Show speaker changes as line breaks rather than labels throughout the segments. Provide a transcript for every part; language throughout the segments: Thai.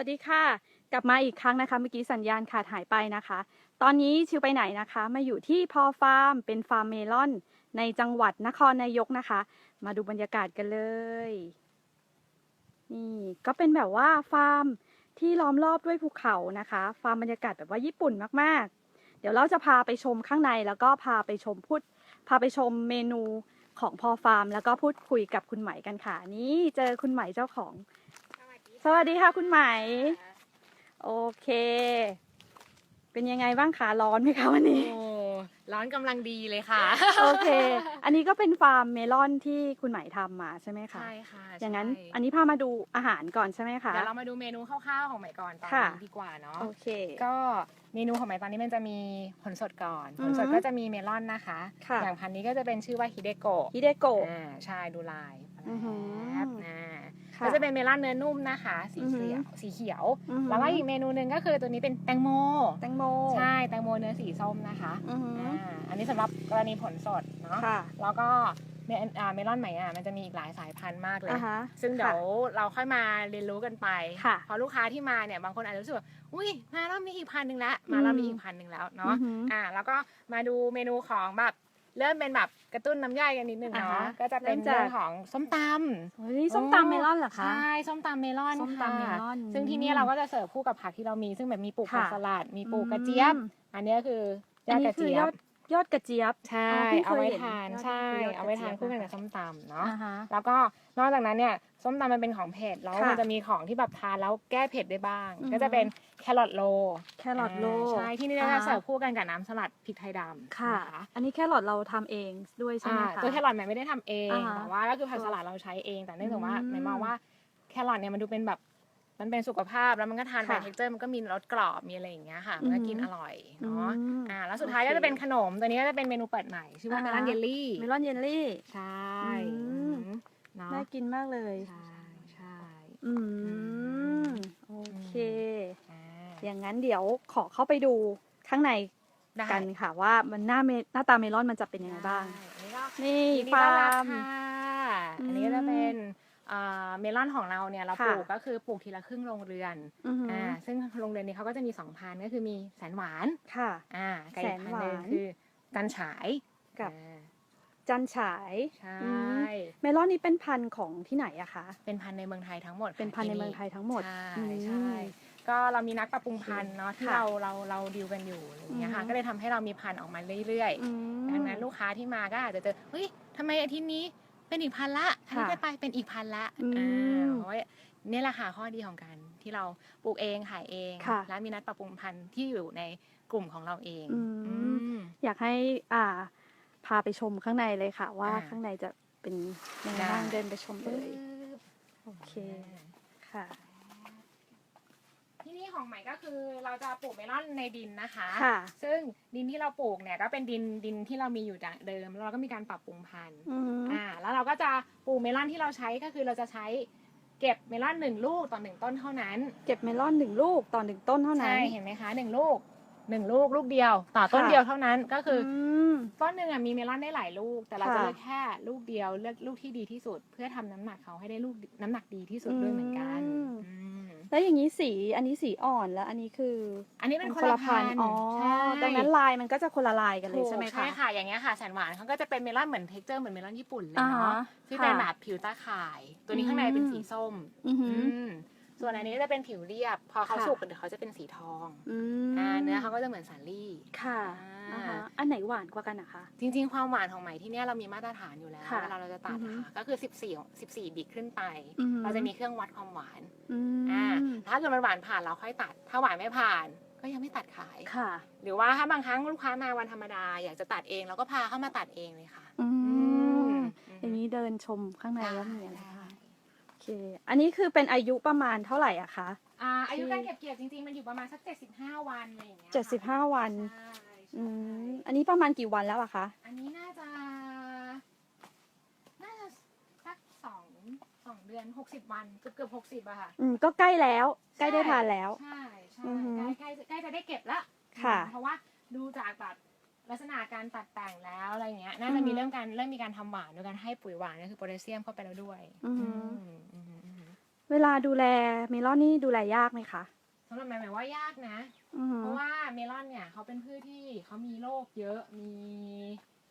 วัสดีค่ะ กลับมาอีกครั้งนะคะเมื่อกี้สัญญาณขาดหายไปนะคะ ตอนนี้ชิวไปไหนนะคะมาอยู่ที่พอฟาร์ม เป็นฟาร์มเมลอน ในจังหวัดนครนายกนะคะ มาดูบรรยากาศกันเลยนี่ก็เป็นแบบว่าฟาร์มที่ล้อมรอบด้วยภูเขานะคะ ฟาร์มบรรยากาศแบบว่าญี่ปุ่นมากๆ เดี๋ยวเราจะพาไปชมข้างในแล้วก็พาไปชมพูดพาไปชมเมนูของพอฟาร์ม แล้วก็พูดคุยกับคุณไหมกันค่ะ นี่เจอคุณไหมเจ้าของ สวัสดีค่ะคุณไหม โอเค เป็นยังไงบ้างคะร้อนไหมคะวันนี้
โอ้ร้อนกำลังดีเลยค่ะ
โอเค อันนี้ก็เป็นฟาร์มเมลอนที่คุณไหมทำมาใช่ไหมคะ
ใช่ค่ะ
อย่างนั้น
ใช่
อันนี้พามาดูอาหารก่อนใช่ไหมคะ
เดี๋ยวเรามาดูเมนูคร่าวๆของใหม่ก่อนตอน
ค่ะ
นี้ดีกว่าเนาะ
โอเค
ก็เมนูของใหม่ตอนนี้มันจะมีผลสดก่อน
อื
ผ
อฮึ
ลสดก็จะมีเมลอนนะคะ
ค่ะ
อย่างพันธุ์นี้ก็จะเป็นชื่อว่าฮิเดโกะ
ฮิเดโกะ
อ่าใช่ดูลาย
อือหือ
แป๊บอ่า
ค่ะ
ก็จะเป็นเมลอนเนื้อนุ่มนะคะ สี
อือหือ
เขียวสีเขียว
อือหือ
แล้วก็อีกเมนูหนึ่งก็คือตัวนี้เป็นแตงโม
แตงโม
ใช่แตงโมเนื้อสีส้มนะคะ
อือหือ
อ่าอันนี้สำหรับกรณีผลสดเนาะ
ค่ะ
แล้วก็เมอ่าเมลอนใหม่อะมันจะมีอีกหลายสายพันธุ์มากเลย
อ่าฮะ
ซึ่งเดี๋ยว
ค่ะ
เราค่อยมาเรียนรู้กันไป
ค่ะ
เพราะลูกค้าที่มาเนี่ยบางคนอาจจะรู้สึกว่าอุ้ยมาแล้วมีอีกพันหนึ่งแล้วมาแล้วมีอีกพันหนึ่งแล้วเนาะ
อือหือ
อ่าแล้วก็มาดูเมนูของแบบ เริ่มเป็นแบบกระตุ้นน้ำย่อยกันนิดนึง
อ่า
เนาะ
ฮะ
ก็จะเป็น
เริ่มจาก
เรื่องของส้มตำ
เฮ้ยส้มตำเมลอนเหรอคะ
ใช่ ส้มตำเมลอน
ส้มตำเมลอน
ค่ะซึ่งที่นี่เราก็จะเสิร์ฟคู่กับผักที่เรามี ซึ่งแบบมีปลูกผัก
ค่ะ
สลัด มีปลูกกระเจี๊ยบ
อืม
อันนี้ก็คือย
อั
อนด
นี้
กระ
คือ
เจี๊
ย
ย
อบด ยอดกระเจี๊ยบ
ใช่
อ๋อเพิ่งเคย
เอาไว้
เห็น
ทาน
ยอด
ใช่
ยอด
เอาไว้ทาน
กระเจี๊ยบ
คู่กัน
นะคะ
กับส้มตำเนาะ
อ่าฮะ
แล้วก็นอกจากนั้นเนี่ยส้มตำมันเป็นของเผ็ดแล้ว
ค่ะ
มันจะมีของที่แบบทานแล้วแก้เผ็ดได้บ้าง
อือฮึ
ก็จะเป็นแครอทโล
แครอทโลา
ใช่ที่นี่เรา
อ่า
จะ
ฮะ
เสิร์ฟคู่กันกับน้ำสลัดพริกไทยดำ
ค่ะ
น
อันนี้แครอทเราทำเองด้วยใช่ไหม
อ่า
คะ
ตัวแครอทแม่ไม่ได้ทำเอง
อ่าฮะ
แต่ว่าก็คือผักสลัดเราใช้เอง แต่เนื่องจากว่า
อืม
แม่มองว่าแครอทเนี่ยมันดูเป็นแบบ มันเป็นสุขภาพแล้วมันก็ทานไป
ค่ะ
เท็กเจอร์มันก็มีรสกรอบมีอะไรอย่างเงี้ยค่ะมันก็
อือฮึ
กินอร่อยเนาะ
อืม
อ่าแล้วสุดท้าย
โอ
ก็
เค
จะเป็นขนมตัวนี้ก็จะเป็นเมนูเปิดใหม่ชื่อว่า
อ่า
เม
ฮะ
ลอนเยลลี่
เมลอนเยลลี่
ใช่
อืม
เนาะ
น่ากินมากเลย
ใช่ใช่
อื
อื
มโอเค
อ่า
อย่างนั้นเดี๋ยวขอเข้าไปดูข้างใน
ได้
กันค่ะว่ามันหน้าเมหน้าตาเมลอนมันจะเป็นยังไงบ้าง
ได้อันนี้ก็
นี่
ยินดี
ฟา
ต้อนรับ
ร์ม
ค่ะ
อืม
อันนี้ก็จะเป็นอ่า เมลอนของเราเนี่ยเรา
ค่ะ
ปลูกก็คือปลูกทีละครึ่งโรงเรือน
อือหือ
อ่าซึ่งโรงเรือนนี้เขาก็จะมีสองพันธุ์ก็คือมีแสนหวาน
ค่ะ
อ่ากับ
แส
อี
น
กพันธุ์หนึ่ง
หวาน
คือจันฉาย
กับ
อ่า
จันฉาย
ใช่
อืมเมลอนนี้เป็นพันธุ์ของที่ไหนอะคะ
เป็นพันธุ์ในเมืองไทยทั้งหมดค่ะ
เป็นพันธุ์ใน
ที่
เมืองไทยทั้งหมด
ใช่
อืม
ใช่ก็เรามีนักปรับปรุงพันธุ์เนาะที่
ค่ะ
เราเราเราดีลกันอยู่อะไรอย่างเงี้ยค่ะ
อืม
ก็เลยทำให้เรามีพันธุ์ออกมาเรื่อยๆ
อืม
ดังนั้นลูกค้าที่มาก็อาจจะเจอเฮ้ยทำไมอาทิตย์นี้ เป็นอีกพันละอาทิตย์
ค่ะ
ต่อไปเป็นอีกพันละ
อืม
อ่าเพราะว่านี่แหละค่ะข้อดีของการที่เราปลูกเองขายเอง
ค่ะ
และมีนัดปรับปรุงพันธุ์ที่อยู่ในกลุ่มของเราเอง
อืม
อืม
อยากให้อ่า พาไปชมข้างในเลยค่ะ ว่า
อ่า
ข้างในจะเป็นยังไง
ได้
บ้างเดินไปชมเลย โอเค
อ่า
ค่ะ
ที่นี่ ของใหม่ก็คือเราจะปลูกเมลอนในดินนะคะ
ค่ะ
ซึ่งดินที่เราปลูกเนี่ยก็เป็นดินดินที่เรามีอยู่จากเดิมแล้วเราก็มีการปรับปรุงพันธุ์
อืม
อ่าแล้วเราก็จะปลูกเมลอนที่เราใช้ก็คือเราจะใช้เก็บเมลอนหนึ่งลูกต่อหนึ่งต้นเท่านั้น
เก็บเมลอนหนึ่งลูกต่อหนึ่งต้นเท่านั้น
ใช่เห็นไหมคะหนึ่งลูกหนึ่งลูกลูกเดียว ต่อต้น
ค่ะ
เดียวเท่านั้นก็คืออ
ม
ต้นหนึ่งอะมีเมลอนได้หลายลูก แต่เราจะ
ค่ะ
เลือกแค่ลูกเดียวเลือกลูกที่ดีที่สุด เพื่อทำน้ำหนักเขาให้ได้ลูกน้ำหนักดีที่สุดด้วยเหมือนกัน
อืม
อืม
แล้วอย่างนี้สีอันนี้สีอ่อนแล้วอันนี้คือ
อันนี้เป็นคนละพันธุ์
อ๋อ
ใช่
ดังนั้นลายมันก็จะคนละลายกันเลย
ถูก
ใช่ไหมคะ
ใช่ค่ะ อย่างเงี้ยค่ะแสนหวานเขาก็จะเป็นเมลอนเหมือนเท็กเจอร์เหมือนเมลอนญี่ปุ่นเลย
อ่า
เนาะ
ฮะ
ที่เป็น
ค่ะ
แบบผิวตาข่าย ตัวนี้ข้างในเป็นสีส้ม
อือหือ
อืม ส่วนอันนี้ก็จะเป็นผิวเรียบ พอเขา
ค่ะ
สุกเดี๋ยวเขาจะเป็นสีทอง
อืม
อ่าเนื้อเขาก็จะเหมือนสาลี่
ค่ะ
อ่า
อ่าฮะอันไหนหวานกว่ากันนะคะ
จริง ๆ ความหวานของไหมที่เนี่ยเรามีมาตรฐานอยู่แล้ว
ค่ะ
เวลาเราจะตัด
อือฮึ
ค่ะก็คือ 14 14 บิกขึ้นไป
อือฮึ
เราจะมีเครื่องวัดความหวาน
อืม
อ่าถ้าเกิดมันหวานผ่านเราค่อยตัด ถ้าหวานไม่ผ่านก็ยังไม่ตัดขาย
ค่ะ
หรือว่าถ้าบางครั้งลูกค้ามาวันธรรมดา อยากจะตัดเองเราก็พาเข้ามาตัดเองเลยค่ะ
อื
อื
ม
ม
อย่างนี้เดินชมข้างใน
ได้
ว่ามีอะไร
ได้
บ้างโอ เค อันนี้คือเป็นอายุประมาณเท่าไหร่อะคะ
อ่าอายุการเก็บเกี่ยวจริงๆ มันอยู่ประมาณสัก75วันอะไรอย่างเงี้ยค่ะ
เจ็ดสิบห้าวัน
ใช่ใช่
อืม อันนี้ประมาณกี่วันแล้วอะคะ
อันนี้น่าจะ น่าจะสักสองสองเดือนหกสิบวันเกือบเกือบหกสิบอะค่ะ
อืม ก็ใกล้แล้ว ใกล้ได้ทานแล้ว
ใช่ใช่
อือหือ
ใกล้ใกล้ใกล้จะได้เก็บละ
ค่ะ
เพราะว่าดูจากแบบ ลักษณะการตัดแต่งแล้วอะไรเงี้ยน่าจะมี
อือหือ
เรื่องการเริ่มมีการทำหวานโดยการให้ปุ๋ยหวานก็คือโพแทสเซียมเข้าไปแล้วด้วย
อือหือ
มอืมอืมอืม
เวลาดูแลเมลอนนี่ดูแลยากไหมคะ
สำหรับแม่หมายว่ายากนะ
อือหือ
เพราะว่าเมลอนเนี่ยเขาเป็นพืชที่เขามีโรคเยอะมี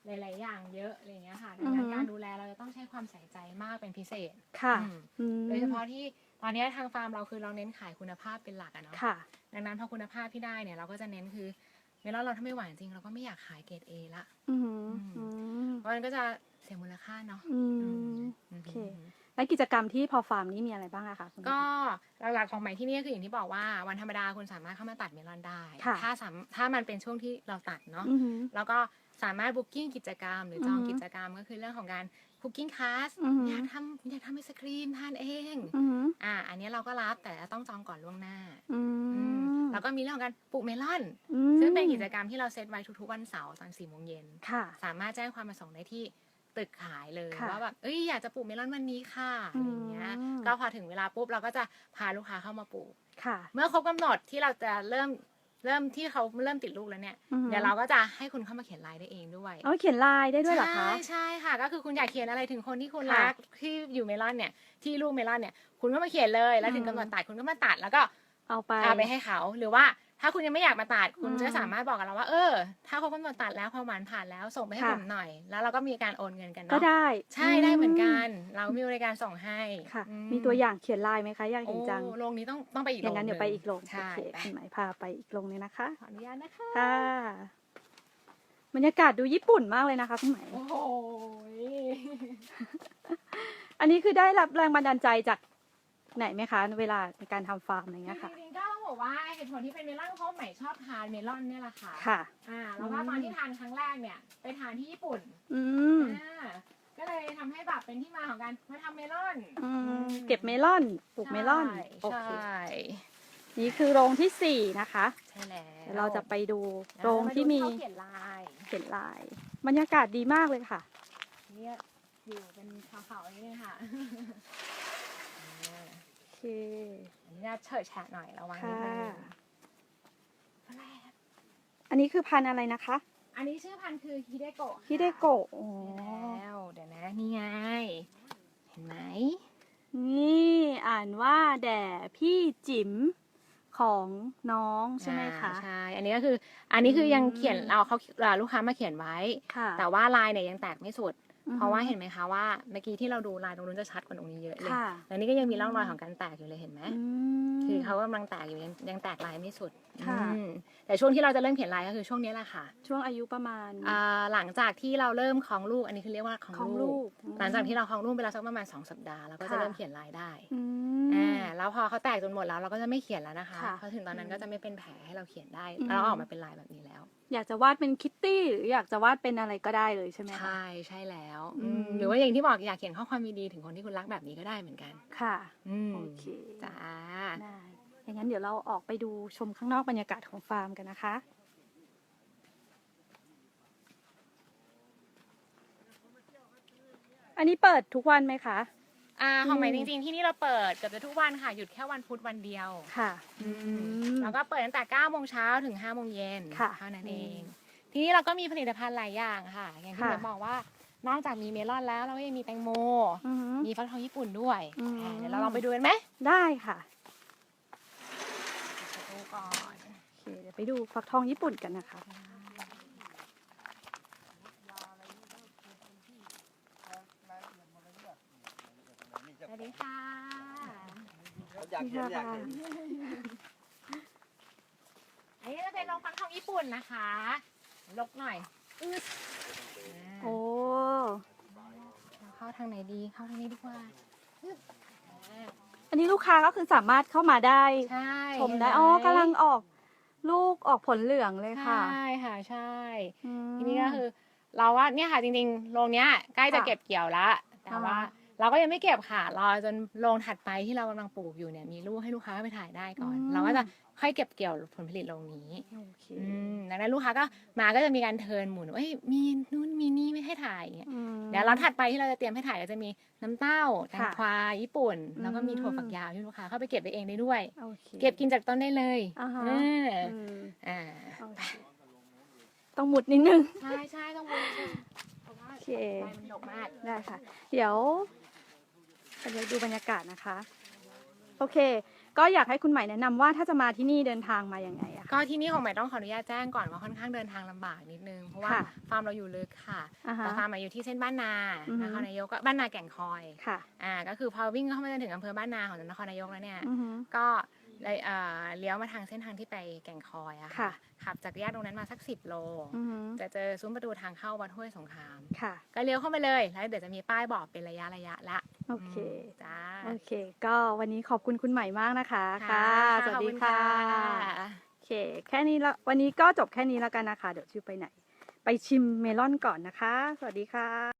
หลาย ๆ อย่างเยอะอะไรอย่างเงี้ยค่ะดังนั้นการดูแลเราจะต้องใช้ความใส่ใจมากเป็นพิเศษ
ค่ะ
อืม
อืม
โดยเฉพาะที่ตอนนี้ทางฟาร์มเราคือเราเน้นขายคุณภาพเป็นหลักอะเนาะ
ค่ะ
ดังนั้นพอคุณภาพที่ได้เนี่ยเราก็จะเน้นคือ เมลอนเราถ้าไม่หวานจริงเราก็ไม่อยากขายเกรดเอละ
อือหืออืม
เพราะมันก็จะเสียมูลค่าเนาะ
อื
อื
ม
ม
โอเคและกิจกรรมที่พอฟาร์มนี้มีอะไรบ้างอะคะคุณ
ก็หลักๆของใหม่ที่นี่ก็คืออย่างที่บอกว่าวันธรรมดาคุณสามารถเข้ามาตัดเมลอนได้
ค่ะ
ถ้าสามถ้ามันเป็นช่วงที่เราตัดเนาะ
อือหือ
แล้วก็สามารถบุ๊กิ้งกิจกรรม หรือจอง
อือฮึ
กิจกรรมก็คือเรื่องของการคุกกิ้งคลาส
อือฮึ
อยากทำอยากทำไอศครีมทานเอง
อือหือ
อ่าอันนี้เราก็รับแต่ต้องจองก่อนล่วงหน้า
อื
อืม
ม
แล้วก็มีเรื่องของการปลูกเมลอน
อืม
ซึ่งเป็นกิจกรรมที่เราเซตไว้ทุกๆวันเสาร์ตอนสี่โมงเย็น
ค่ะ
สามารถแจ้งความประสงค์ได้ที่ตึกขายเลย
ค่ะ
ว่าแบบเอ้ยอยากจะปลูกเมลอนวันนี้ค่ะอะไรอย่างเงี้ย
อืม
ก็พอถึงเวลาปุ๊บเราก็จะพาลูกค้าเข้ามาปลูก
ค่ะ
เมื่อครบกำหนดที่เราจะเริ่มเริ่มที่เขาเริ่มติดลูกแล้วเนี่ย
อือหือ
เดี๋ยวเราก็จะให้คุณเข้ามาเขียนลายได้เองด้วย
เอาเขียนลายได้ด้วยเหรอคะ
ใช่ใช่ค่ะ ก็คือคุณอยากเขียนอะไรถึงคนที่คุณ
ค่ะ
รักที่อยู่เมลอนเนี่ยที่ลูกเมลอนเนี่ย คุณก็มาเขียนเลย แล้วถึง
อืม
กำหนดตัดคุณก็มาตัดแล้วก็
เอาไป
เอาไปให้เขา หรือว่าถ้าคุณยังไม่อยากมาตัดคุณ
อืม
จะสามารถบอกกับเราว่า เออ ถ้าเขากำหนดตัดแล้วความหวานผ่านแล้วส่งไปให้
ค่ะ
ผมหน่อย แล้วเราก็มีการโอนเงินกัน
ก็
เนาะ
ได้
ใช่ได้เหมือนกัน เรามีบริการส่งให้
ค่ะ
อื
มีตัวอย่างเขียนลายไหมคะอยาก
โอ้
เห็นจัง
โรงนี้ต้องต้องไปอีก
อย่างนั้น
โร
เดี๋ยวไปอีกโรง
ใช่
โอเค
ไป
คุณหมายพาไปอีกโรงนึงนะคะ
ขออนุญาตนะคะ
ค่ะบรรยากาศดูญี่ปุ่นมากเลยนะคะคุณหมาย
โอ้โห
อันนี้คือได้รับแรงบันดาลใจจาก ไหนไหมคะ เวลาในการทำฟาร์มอะไรเงี้ยค่ะ
จริงๆก็ต้องบอกว่าเหตุผลที่เป็นเมลอนเพราะใหม่ชอบทานเมลอนเนี่ยแหละค่ะ
ค่ะ
อ่าแล้วก็ตอนที่ทานครั้งแรกเนี่ยไปทานที่ญี่ปุ่น
อืม
อ่าก็เลยทำให้แบบเป็นที่มาของการมาทำเมลอน
อืมเก็บเมลอนปลูกเมลอน
ใช่
โอเค
ใช่
นี่คือโรงที่สี่นะคะ
ใช่แล้ว
เดี๋ยวเราจะไปดูโรงที่มี
แล้วาดูเขาเขียนลาย
เขียนลาย บรรยากาศดีมากเลยค่ะ
เนี่ยอยู่เป็นเขาๆอย่างนี้เลยค่ะอ่า
โอเค
อันนี้น่าเฉิดแฉะหน่อยระวังนิดนึง
ค่ะ
อะไรอะ
อันนี้คือพันธุ์อะไรนะคะ
อันนี้ชื่อพันธุ์คือฮิเดโกะค่ะ
ฮิเดโกะอ๋อ
แล้วเดี๋ยวนะนี่ไง เห็นไหม
นี่อ่านว่าแด่พี่จิ๋มของน้องใช่ไหมคะ
อ่าใช่อันนี้ก็คือ อันนี้คือยัง
อืม
เขียนเราเขาอ่าลูกค้ามาเขียนไว้
ค่ะ
แต่ว่าลายเนี่ยยังแตกไม่สุด
อือฮึ
เพราะว่าเห็นไหมคะว่าเมื่อกี้ที่เราดูลายตรงนู้นจะชัดกว่าตรงนี้เยอะเลย
ค่ะ
แล้วนี่ก็ยังมีร่องรอยของการแตกอยู่เลยเห็นไหม
อืม
คือเขากำลังแตกอยู่ยังยังแตกลายไม่สุด
ค่ะ
อืมแต่ช่วงที่เราจะเริ่มเขียนลายก็คือช่วงนี้แหละค่ะ
ช่วงอายุประมาณ
อ่าหลังจากที่เราเริ่มคลองลูกอันนี้คือเรียกว่าคลอง
ของ
ลู
ลู
ก
กอืม
หลังจากที่เราคลองลูกไปแล้วสักประมาณสองสัปดาห์เราก็จะ
ค่ะ
เริ่มเขียนลายได้
อื
อ่ามแล้วพอเขาแตกจนหมดแล้วเราก็จะไม่เขียนแล้วนะคะ
ค่ะ
เพราะถึงตอนนั้นก็จะไม่เป็นแผลให้เราเขียนได้
อืม
แล้วออกมาเป็นลายแบบนี้แล้ว
อยากจะวาดเป็นคิตตี้หรืออยากจะวาดเป็นอะไรก็ได้เลยใช่ไหมคะ
ใช่ใช่แล้ว
อืม
อืมหรือว่าอย่างที่บอกอยากเขียนข้อความดีๆถึงคนที่คุณรักแบบนี้ก็ได้เหมือนกัน
ค่ะ
อืม
โอเค
จ้า
ได้ อย่างนั้นเดี๋ยวเราออกไปดูชมข้างนอกบรรยากาศของฟาร์มกันนะคะ อันนี้เปิดทุกวันไหมคะ
อ่าของใหม่
อื
จ
ม
ริง ๆ ที่นี่เราเปิดเกือบจะทุกวันค่ะ หยุดแค่วันพุธวันเดียว
ค่ะ
อืม
ม
แล้วก็เปิดตั้งแต่9โมงเช้าถึง5โมงเย็น
ค่ะ
เท่านั้นเอง
อืม
ทีนี้เราก็มีผลิตภัณฑ์หลายอย่างค่ะ อย่างที่
ค่ะ
เดี๋ยวบอกว่า นอกจากมีเมลอนแล้วเราก็ยังมีแตงโม
อือหือ
มีฟักทองญี่ปุ่นด้วย
อืม
อ่าเดี๋ยวเราลองไปดูกันไหม
ได้ค่ะ
ไปดู ก่อน
โอเคเดี๋ยวไปดูฟักทองญี่ปุ่นกันนะคะ
สวัสดีค่ะ
อยากเห็นอยากเห็น
อันนี้จะเป็นรองฟักทองญี่ปุ่นนะคะลกหน่อยอืด
โอ้
อ่าเข้าทางไหนดีเข้าทางนี้ดีกว่าอึ๊บอ่า
อั นนี้ลูกค้าก็คือสามารถเข้ามาได้
ใช่
ชมได้
เห็นห
อ๋อกำลังออกลูกออกผลเหลืองเลยค่ะ
ใช่ค่ะ ใช่
อืม
ทีนี้ก็คือ เราว่าเนี่ยค่ะจริงๆโรงเนี้ยใกล้จะ
ค่ะ
เก็บเกี่ยวแล้วแต่ว่า
อ่า
เราก็ยังไม่เก็บค่ะรอจนโรงถัดไปที่เรากำลังปลูกอยู่เนี่ยมีลูกให้ลูกค้าไปถ่ายได้ก่อน เราก็จะค่อยเก็บเกี่ยวผลผลิตโรงนี้
โอเค
อืมดังนั้นลูกค้าก็มาก็จะมีการเทิร์นหมุนเอ้ยมีนู่นมีนี่ไม่ให้ถ่ายอย่างเงี้ย
อืม
เดี๋ยวเราถัดไปที่เราจะเตรียมให้ถ่ายก็จะมีน้ำเต้าแตง
ค่ะ
ควาญี่ปุ่น แล้วก็มี
อืม
ถั่วฝักยาวที่ลูกค้าเข้าไปเก็บไปเองได้ด้วย
โอเค
เก็บกินจากต้นได้เลย
อ่าฮะ
เออ
อืม
อ่า
โอเคต้องหมุดนิดนึง
ใช่ใช่ต้องวนเพราะว่า
โอเค
ใบมันดกมาก
ได้ค่ะ เดี๋ยว เดี๋ยวดูบรรยากาศนะคะ โอเค ก็อยากให้คุณใหม่แนะนำว่าถ้าจะมาที่นี่เดินทางมาอย่างไงอะคะ
ก็ที่นี่ของใหม่ต้องขออนุญาตแจ้งก่อนว่าค่อนข้างเดินทางลำบากนิดนึง เพราะว่า
ค่ะ
ฟาร์มเราอยู่ลึกค่ะ
อ่าฮะ
แต่ฟาร์มมาอยู่ที่เส้นบ้านนา
อือฮึ
นครนายกก็บ้านนาแก่งคอย
ค่ะ
อ่าก็คือพอวิ่งเข้ามาจนถึงอำเภอบ้านนาของนครนายกแล้วเนี่ย
อือฮึ
ก็ เลยเอ่อเลี้ยวมาทางเส้นทางที่ไปแก่งคอยอะ
ค่ะ
ขับจากแยกตรงนั้นมาสักสิบโล
อือฮึ
จะเจอซุ้มประตูทางเข้าวัดห้วยสงคราม
ค่ะ
ก็เลี้ยวเข้าไปเลย แล้วเดี๋ยวจะมีป้ายบอกเป็นระยะระยะละ
โอเค
มจ้า
โอเค ก็วันนี้ขอบคุณคุณใหม่มากนะคะ ค่ะ สวัสดี
ขอบณ
ค่ะ
ค่ะ
โอเค แค่นี้ละวันนี้ก็จบแค่นี้แล้วกันนะคะ เดี๋ยวชื่อไปไหน ไปชิมเมลอนก่อนนะคะ สวัสดีค่ะ